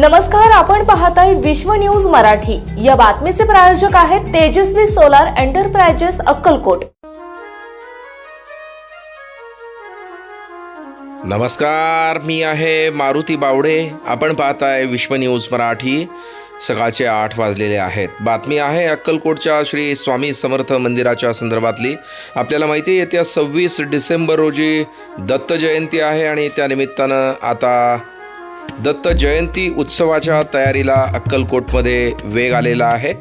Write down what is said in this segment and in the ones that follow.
नमस्कार आपण पाहताय विश्व न्यूज मराठी. या बातमीचे प्रायोजक आहेत तेजस्वी सोलार एंटरप्राइजेस अक्कलकोट. नमस्कार मी आहे मारुती बावडे. आपण पाहताय विश्व न्यूज मराठी. सकाळचे आठ वाजलेले आहेत. बातमी आहे अक्कलकोटच्या श्री स्वामी समर्थ मंदिराच्या संदर्भातली. आपल्याला माहिती आहे येत्या सव्वीस डिसेंबर रोजी दत्त जयंती आहे आणि त्यानिमित्तानं आता दत्त जयंती उत्सवाच्या तयारीला अक्कलकोटमध्ये वेग आलेला आहे.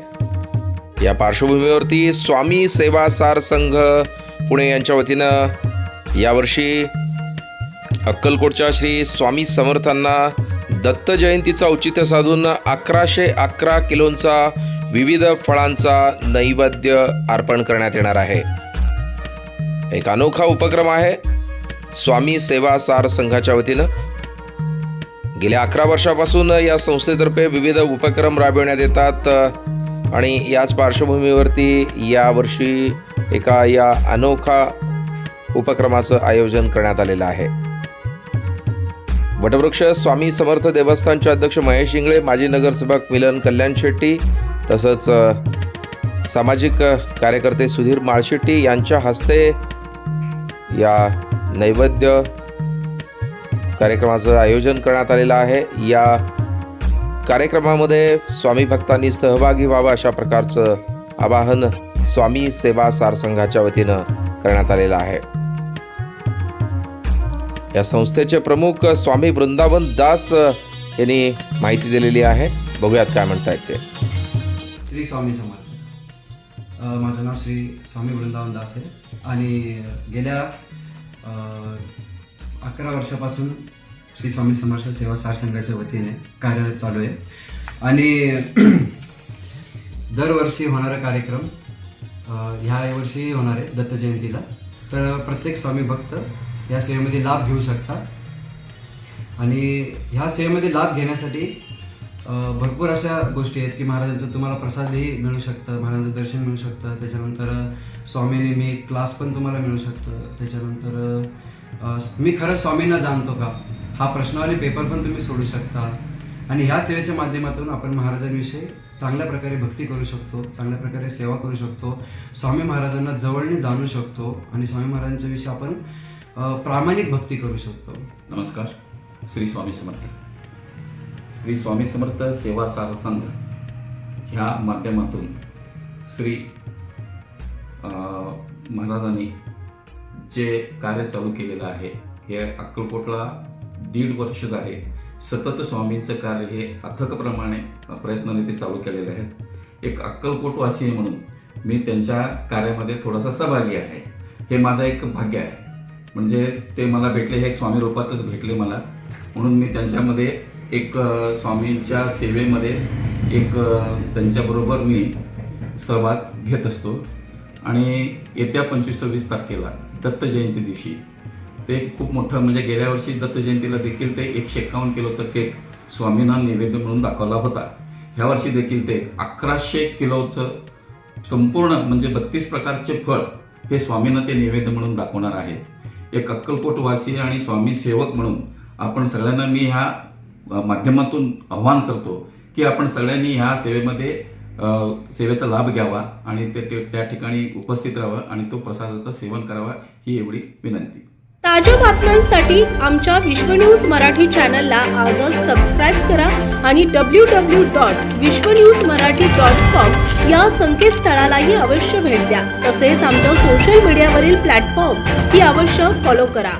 या पार्श्वभूमीवरती स्वामी सेवा सार संघ पुणे यांच्या वतीनं यावर्षी अक्कलकोटच्या श्री स्वामी समर्थांना दत्त जयंतीचं औचित्य साधून अकराशे अकरा किलोंचा विविध फळांचा नैवेद्य अर्पण करण्यात येणार आहे. एक अनोखा उपक्रम आहे. स्वामी सेवा सार संघाच्या वतीनं गेल्या अकरा वर्षापासून या संस्थेतर्फे विविध उपक्रम राबविण्यात येतात आणि याच पार्श्वभूमीवरती यावर्षी एका या अनोखा उपक्रमाचं आयोजन करण्यात आलेलं आहे. वटवृक्ष स्वामी समर्थ देवस्थानचे अध्यक्ष महेश इंगळे माजी नगरसेवक मिलन कल्याण शेट्टी तसंच सामाजिक कार्यकर्ते सुधीर माळशेट्टी यांच्या हस्ते या नैवेद्य कार्यक्रमाचं आयोजन करण्यात आलेलं आहे. या कार्यक्रमामध्ये स्वामी भक्तांनी सहभागी व्हावं अशा प्रकारचं आवाहन स्वामी सेवा सार संघाच्या वतीनं करण्यात आलेलं आहे. या संस्थेचे प्रमुख स्वामी वृंदावन दास यांनी माहिती दिलेली आहे. बघूयात काय म्हणता ते. श्री स्वामी समर्थ. माझं नाव श्री स्वामी वृंदावन दास आहे. आणि गेल्या अकरा वर्षापासून श्री स्वामी समर्थ सेवा सार संघाच्या वतीने कार्यरत चालू आहे. आणि दरवर्षी होणारा कार्यक्रम ह्या वर्षी होणार आहे दत्त जयंतीला. तर प्रत्येक स्वामी भक्त या सेवेमध्ये लाभ घेऊ शकता आणि ह्या सेवेमध्ये लाभ घेण्यासाठी भरपूर अशा गोष्टी आहेत की महाराजांचं तुम्हाला प्रसादही मिळू शकतं महाराजांचं दर्शन मिळू शकतं. त्याच्यानंतर स्वामी स्वामीने क्लास पण तुम्हाला मिळू शकतं. त्याच्यानंतर मी खरं स्वामींना जाणतो का? हा प्रश्नावली पेपर पण तुम्ही सोडू शकता. आणि ह्या सेवेच्या माध्यमातून आपण महाराजांविषयी चांगल्या प्रकारे भक्ती करू शकतो चांगल्या प्रकारे सेवा करू शकतो. स्वामी महाराजांना जवळने जाणू शकतो आणि स्वामी महाराजांच्या विषयी आपण प्रामाणिक भक्ती करू शकतो. नमस्कार. श्री स्वामी समर्थ. श्री स्वामी समर्थ सेवा सार संघ ह्या माध्यमातून श्री महाराजांनी जे कार्य चालू केलेलं आहे हे अक्कलकोटला दीड वर्ष झाले. सतत स्वामींचं कार्य हे अथकप्रमाणे प्रयत्नाने ते चालू केलेले आहेत. एक अक्कलकोटवासी म्हणून मी त्यांच्या कार्यामध्ये थोडासा सहभागी आहे. हे माझं एक भाग्य आहे. म्हणजे ते मला भेटले हे एक स्वामी रूपातच भेटले मला. म्हणून मी त्यांच्यामध्ये एक स्वामींच्या सेवेमध्ये एक त्यांच्याबरोबर मी सहभाग घेत असतो. आणि येत्या पंचवीस सव्वीस तारखेला दत्त जयंती दिवशी. ते खूप मोठं म्हणजे गेल्या वर्षी दत्त जयंतीला देखील ते एकशे एक्कावन्न किलोचा केक स्वामींना नैवेद्य म्हणून दाखवला होता. ह्या वर्षी देखील ते अकराशे किलोचं संपूर्ण म्हणजे बत्तीस प्रकारचे फळ हे स्वामींना ते नैवेद्य म्हणून दाखवणार आहेत. एक अक्कलकोटवासी आणि स्वामी सेवक म्हणून आपण सगळ्यांना मी ह्या माध्यमातून आव्हान करतो की आपण सगळ्यांनी ह्या सेवेमध्ये सेवेचा लाभ घ्यावा आणि ते त्या ठिकाणी उपस्थित राहावं आणि तो प्रसादाचं सेवन करावा ही एवढी विनंती. ताज्या बातम्यांसाठी आमच्या विश्व न्यूज मराठी चॅनलला आजच सबस्क्राईब करा आणि W W dot Vishwa news Marathi dot com या संकेतस्थळालाही अवश्य भेट द्या. तसेच आमच्या सोशल मीडियावरील प्लॅटफॉर्म ही अवश्य फॉलो करा.